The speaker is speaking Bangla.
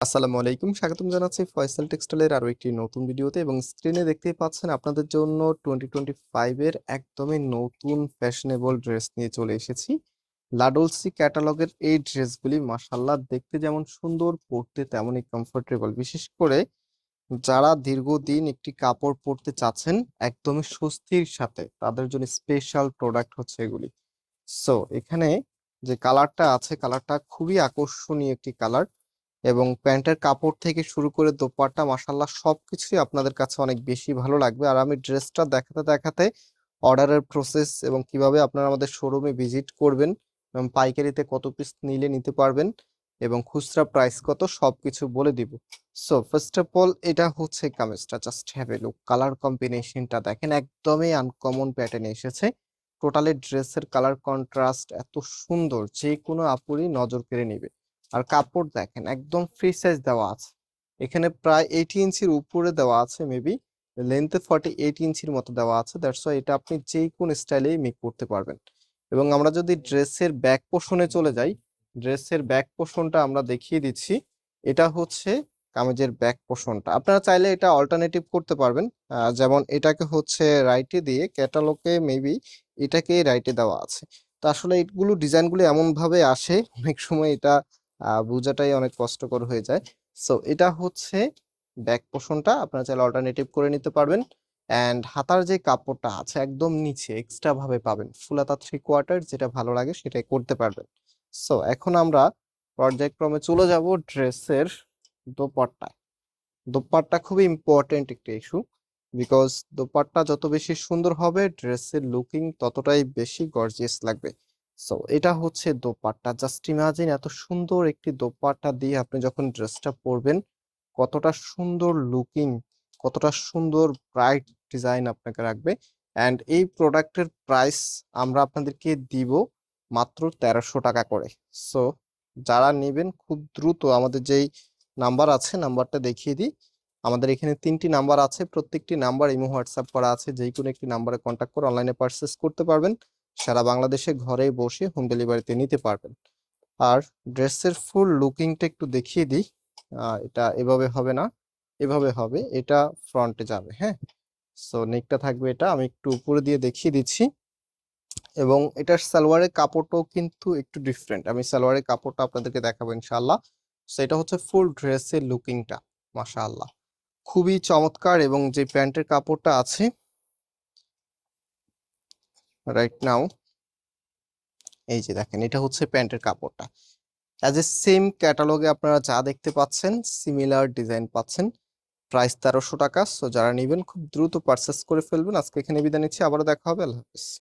আসসালামু আলাইকুম। স্বাগতম জানাচ্ছি ফয়সাল টেক্সটাইলের আরও একটি নতুন ভিডিওতে এবং স্ক্রিনে দেখতেই পাচ্ছেন আপনাদের জন্য টোয়েন্টি টোয়েন্টি ফাইভের একদমই নতুন ফ্যাশনেবল ড্রেস নিয়ে চলে এসেছি। লাডলসি ক্যাটালগের এই ড্রেসগুলি মাসাল্লাহ দেখতে যেমন সুন্দর, পরতে তেমনই কমফোর্টেবল বিশেষ করে যারা দীর্ঘদিন একটি কাপড় পরতে চাচ্ছেন একদমই স্বস্তির সাথে তাদের জন্য স্পেশাল প্রোডাক্ট হচ্ছে এগুলি। সো এখানে যে কালারটা আছে কালারটা খুবই আকর্ষণীয় একটি কালার এবং প্যান্টের কাপড় থেকে শুরু করে দোপাট্টা মাসাল্লাহ সবকিছুই আপনাদের কাছে অনেক বেশি ভালো লাগবে। আর আমি ড্রেসটা দেখাতে দেখাতে অর্ডারের প্রসেস এবং কীভাবে আপনারা আমাদের শোরুমে ভিজিট করবেন এবং পাইকারিতে কত পিস নিলে নিতে পারবেন এবং খুচরা প্রাইস কত, সবকিছু বলে দিব। সো ফার্স্ট অফ অল এটা হচ্ছে কামিজটা। Just have a look colour কম্বিনেশনটা দেখেন, একদমই আনকমন প্যাটার্নে এসেছে। টোটালি ড্রেসের কালার কন্ট্রাস্ট এত সুন্দর যে কোনো আপুরই নজর কেড়ে নিবে। আর কাপড় দেখেন, একদম ফ্রি সাইজ দেওয়া আছে। এখানে প্রায় এইটি ইঞ্চির উপরে দেওয়া আছে মেবি লেন্থে ফর্টি এইট ইঞ্চির মতো দেওয়া আছে। দ্যাটস ওয়াই এটা আপনি যে কোন স্টাইলেই মেক করতে পারবেন। এবং আমরা যদি ড্রেসের ব্যাক পোর্শনে চলে যাই ড্রেসের ব্যাক পোর্শনটা আমরা দেখিয়ে দিচ্ছি। এটা হচ্ছে কামিজের ব্যাক পোর্শনটা আপনারা চাইলে এটা অল্টারনেটিভ করতে পারবেন। যেমন এটাকে হচ্ছে রাইটে দিয়ে ক্যাটালগে মেবি এটাকে রাইটে দেওয়া আছে। তো আসলে এগুলো ডিজাইনগুলো এমনভাবে আসে, অনেক সময় এটা বোঝাটাই অনেক কষ্টকর হয়ে যায়। সো এটা হচ্ছে ব্যাক পোর্শনটা আপনারা চাইলে অল্টারনেটিভ করে নিতে পারবেন। অ্যান্ড হাতার যে কাপড়টা আছে, একদম নিচে এক্সট্রা ভাবে পাবেন। ফুলাতা থ্রি কোয়ার্টার যেটা ভালো লাগে সেটাই করতে পারবেন। সো এখন আমরা পর্যায়ক্রমে চলে যাব ড্রেসের দোপাট্টায়। দোপাট্টা খুবই ইম্পর্টেন্ট একটি ইস্যু বিকজ দোপাট্টা যত বেশি সুন্দর হবে, ড্রেসের লুকিং ততটাই বেশি গর্জিয়াস লাগবে। সো এটা হচ্ছে দোপাট্টা। জাস্ট ইমাজিন এত সুন্দর একটি দোপাট্টা দিয়ে আপনি যখন ড্রেসটা পরবেন, কতটা সুন্দর লুকিং কতটা সুন্দর ব্রাইট ডিজাইন আপনাকে রাখবে। অ্যান্ড এই প্রোডাক্টের প্রাইস আমরা আপনাদেরকে দিব মাত্র তেরোশো টাকা করে। সো যারা নেবেন খুব দ্রুত আমাদের যেই নাম্বার আছে নাম্বারটা দেখিয়ে দিই। আমাদের এখানে তিনটি নাম্বার আছে, প্রত্যেকটি নাম্বার ইমো হোয়াটসঅ্যাপ করা আছে। যে কোনো একটি নাম্বারে কন্ট্যাক্ট করে অনলাইনে পারচেস করতে পারবেন। সারা বাংলাদেশে ঘরে বসে হোম ডেলিভারিতে নিতে পারবেন। আর ড্রেসের ফুল লুকিংটা একটু দেখিয়ে দিই। এটা এভাবে হবে না, এভাবে হবে, এটা ফ্রন্টে যাবে হ্যাঁ? সো নেকটা থাকবে এটা, আমি একটু উপরে দিয়ে দেখিয়ে দিচ্ছি। এবং এটার সালোয়ারের কাপড়টাও কিন্তু একটু ডিফারেন্ট আমি সালোয়ারের কাপড়টা আপনাদেরকে দেখাবো ইনশাল্লাহ সো এটা হচ্ছে ফুল ড্রেসের লুকিংটা মাশাআল্লাহ। খুবই চমৎকার এবং যে প্যান্টের কাপড়টা আছে রাইট নাও এই যে দেখেন, এটা হচ্ছে প্যান্টের কাপড়টা। অ্যাজ এ সেম ক্যাটালগে আপনারা যা দেখতে পাচ্ছেন সিমিলার ডিজাইন পাচ্ছেন প্রাইস তেরোশো টাকা। সো যারা নেবেন, খুব দ্রুত পারচেস করে ফেলবেন। আজকে এখানে বিদায় নিচ্ছি। আবারও দেখা হবে। আল্লাহ হাফিজ।